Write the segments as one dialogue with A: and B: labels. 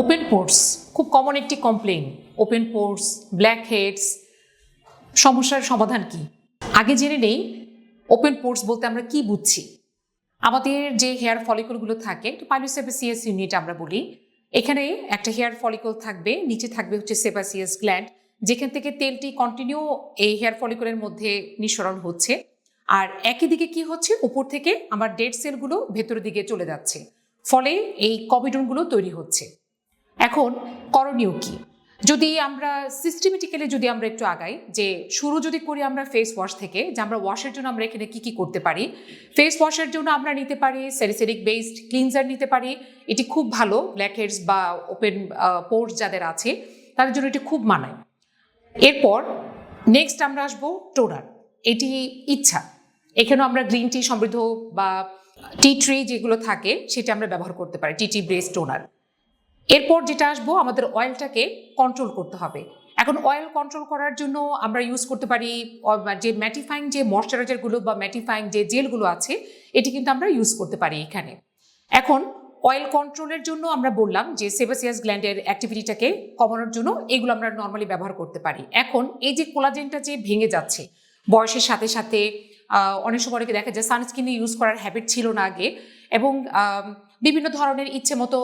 A: Open pores খুব common একটি complain open pores blackheads সমস্যার সমাধান কি? আগে জেনে নেই ওপেন পোর্স বলতে আমরা কি বুঝছি? আমাদের যে হেয়ার ফলিকলগুলো থাকে পাইলোসেপাসিয়াস ইউনিট আমরা বলি, এখানে একটা হেয়ার ফলিকল থাকবে, নিচে থাকবে হচ্ছে সেপাসিয়াস গ্ল্যান্ড যেখান থেকে তেলটি কন্টিনিউ এই হেয়ার ফলিকলের মধ্যে নিঃসরণ হচ্ছে। আর একই দিকে কি হচ্ছে? উপর থেকে আমার ডেড সেলগুলো ভেতরের দিকে চলে যাচ্ছে। ফলে এই কমিডনগুলো তৈরি হচ্ছে। এখন করণীয় কি? যদি আমরা সিস্টেমেটিক্যালি যদি আমরা একটু আগাই, যে শুরু যদি করি আমরা ফেস ওয়াশ থেকে, যে আমরা ওয়াশের জন্য আমরা এখানে কি কি করতে পারি? ফেস ওয়াশের জন্য আমরা নিতে পারি স্যারিসেরিক বেসড ক্লিনজার নিতে পারি। এটি খুব ভালো ব্ল্যাক হেডস বা ওপেন পোর্স যাদের আছে, তাদের জন্য এটি খুব মানায়। এরপর নেক্সট আমরা আসব টোনার। এটি ইচ্ছা। এখানেও আমরা গ্রিন টি সমৃদ্ধ বা টি ট্রি যেগুলো থাকে, সেটা আমরা ব্যবহার করতে পারি টি টি ব্রেস টোনার। এরপর যেটা আসব, আমাদের অয়েলটাকে কন্ট্রোল করতে হবে। এখন অয়েল কন্ট্রোল করার জন্য আমরা ইউজ করতে পারি যে ম্যাটিফাইং যে ময়শ্চারাইজারগুলো বা ম্যাটিফাইং যে জেলগুলো আছে, এটি কিন্তু আমরা ইউজ করতে পারি এখানে। এখন অয়েল কন্ট্রোলের জন্য আমরা বললাম যে সেবাসিয়াস গ্ল্যান্ডের অ্যাক্টিভিটিটাকে কমানোর জন্য এগুলো আমরা নর্মালি ব্যবহার করতে পারি। এখন এই যে কোলাজেনটা যে ভেঙে যাচ্ছে, বয়সের সাথে সাথে অনেক সময় দেখা যায় সানস্ক্রিনে ইউজ করার হ্যাবিট ছিল না আগে, এবং বিভিন্ন ধরনের ইচ্ছে মতো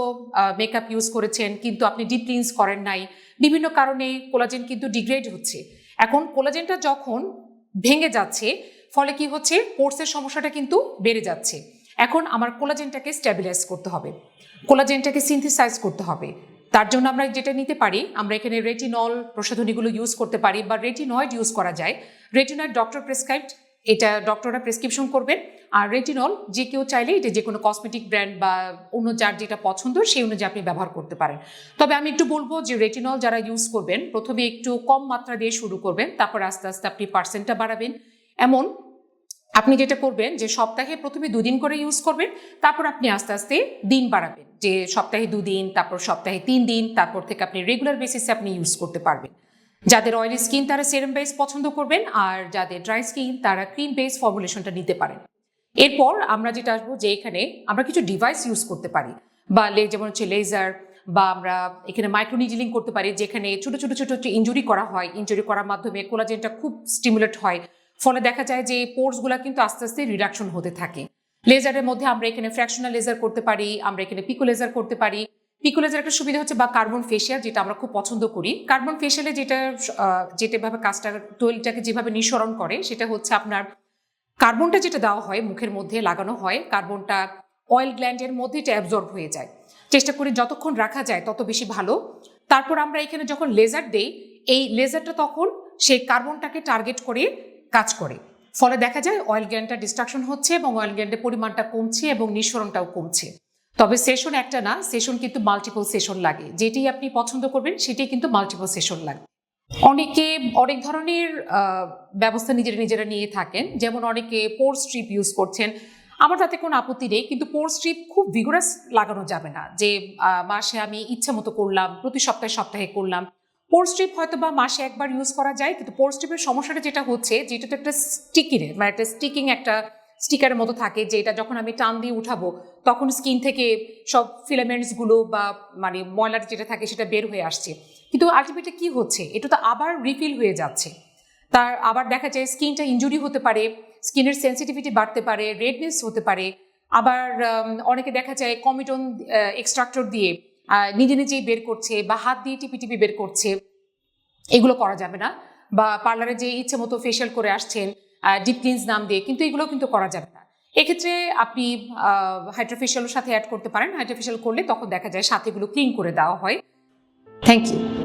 A: মেকআপ ইউজ করেছেন, কিন্তু আপনি ডিপ ক্লিনস করেন নাই। বিভিন্ন কারণে কোলাজেন কিন্তু ডিগ্রেড হচ্ছে। এখন কোলাজেনটা যখন ভেঙে যাচ্ছে, ফলে কি হচ্ছে? পোর্সের সমস্যাটা কিন্তু বেড়ে যাচ্ছে। এখন আমার কোলাজেনটাকে স্ট্যাবিলাইজ করতে হবে। কোলাজেনটাকে সিনথেসাইজ করতে হবে। তার জন্য আমরা যেটা নিতে পারি, আমরা এখানে রেটিনল প্রসাধনীগুলো ইউজ করতে পারি, বা রেটিনয়েড ইউজ করা যায়। রেটিনয়েড ডক্টর প্রেসক্রাইবড এটা ডক্টররা প্রেসক্রিপশন করবেন। আর রেটিনল যে কেউ চাইলে এটা যে কোনো কসমেটিক ব্র্যান্ড বা অন্য যার যেটা পছন্দ, সেই অনুযায়ী আপনি ব্যবহার করতে পারেন। তবে আমি একটু বলব যে রেটিনল যারা ইউজ করবেন, প্রথমে একটু কম মাত্রা দিয়ে শুরু করবেন, তারপর আস্তে আস্তে আপনি পার্সেন্টটা বাড়াবেন। এমন আপনি যেটা করবেন যে সপ্তাহে প্রথমে দুদিন করে ইউজ করবেন, তারপর আপনি আস্তে আস্তে দিন বাড়াবেন। যে সপ্তাহে দুদিন, তারপর সপ্তাহে তিন দিন তারপর থেকে আপনি রেগুলার বেসিসে আপনি ইউজ করতে পারবেন। যাদের অয়েলি স্কিন তারা সেরাম বেস পছন্দ করবেন আর যাদের ড্রাই স্কিন তারা ক্রিম বেস ফর্মুলেশনটা নিতে পারেন। এরপর আমরা যেটা আসব যে এখানে আমরা কিছু ডিভাইস ইউজ করতে পারি। বা যেমন হচ্ছে লেজার বা আমরা এখানে মাইক্রোনিজিলিং করতে পারি, যেখানে ছোট ছোট ছোট ছোট ইঞ্জুরি করা হয়। ইঞ্জুরি করার মাধ্যমে কোলাজেনটা খুব স্টিমুলেট হয়। ফলে দেখা যায় যে পোর্সগুলো কিন্তু আস্তে আস্তে রিডাকশন হতে থাকে। লেজারের মধ্যে আমরা এখানে ফ্র্যাকশনাল লেজার করতে পারি, আমরা এখানে পিকো লেজার করতে পারি। পিকো একটা সুবিধা হচ্ছে বা কার্বন ফেশিয়াল যেটা আমরা খুব পছন্দ করি। কার্বন ফেশিয়ালে যেটা যেটাভাবে কাজটা, তৈলটাকে যেভাবে নিঃসরণ করে, সেটা হচ্ছে আপনার কার্বনটা যেটা দেওয়া হয়, মুখের মধ্যে লাগানো হয় কার্বনটা অয়েল গ্ল্যান্ডের মধ্যে এটা অ্যাবজর্ব হয়ে যায়। চেষ্টা করি যতক্ষণ রাখা যায় তত বেশি ভালো। তারপর আমরা এখানে যখন লেজার দেই, এই লেজারটা তখন সেই কার্বনটাকে টার্গেট করে কাজ করে। ফলে দেখা যায় অয়েল গ্ল্যান্ডটা ডিস্ট্রাকশন হচ্ছে এবং অয়েল গ্ল্যান্ডের পরিমাণটা কমছে এবং নিঃসরণটাও কমছে। তবে সেশন একটা না সেশন কিন্তু মাল্টিপল সেশন লাগে। যেটি আপনি পছন্দ করবেন, সেটি কিন্তু মাল্টিপল সেশন লাগে। অনেকে অনেক ধরনের ব্যবস্থা নিজেরা নিজেরা নিয়ে থাকেন। যেমন অনেকে পোর স্ট্রিপ ইউজ করছেন। আমার তাতে কোনো আপত্তি নেই, কিন্তু পোর স্ট্রিপ খুব ভিগোরাস লাগানো যাবে না। যে মাসে আমি ইচ্ছা মতো করলাম, প্রতি সপ্তাহে সপ্তাহে করলাম। পোর স্ট্রিপ হয়তো বা মাসে একবার ইউজ করা যায়, কিন্তু পোর স্ট্রিপের সমস্যাটা যেটা হচ্ছে যেটা তো একটা স্টিকিরে মানে একটা স্টিকিং একটা স্টিকারের মতো থাকে যে এটা যখন আমি টান দিয়ে উঠাবো, তখন স্কিন থেকে সব ফিলামেন্টসগুলো বা মানে ময়লাটা যেটা থাকে সেটা বের হয়ে আসছে। কিন্তু আলটিমেটলি কি হচ্ছে? এটা তো আবার রিফিল হয়ে যাচ্ছে। তার আবার দেখা যায় স্কিনটা ইনজুরি হতে পারে স্কিনের সেন্সিটিভিটি বাড়তে পারে রেডনেস হতে পারে। আবার অনেকে দেখা যায় কমিটন এক্সট্রাক্টর দিয়ে নিজে নিজেই বের করছে বা হাত দিয়ে টিপি টিপি বের করছে। এগুলো করা যাবে না। বা পার্লারে যে ইচ্ছে মতো ফেশিয়াল করে আসছেন ডিপ ক্লিনস নাম দিয়ে, কিন্তু এগুলো কিন্তু করা যাবে না। এক্ষেত্রে আপনি হাইড্রোফেশিয়ালের সাথে অ্যাড করতে পারেন। হাইড্রোফেশিয়াল করলে তখন দেখা যায় সাথে এগুলো ক্লিন করে দেওয়া হয়। Thank you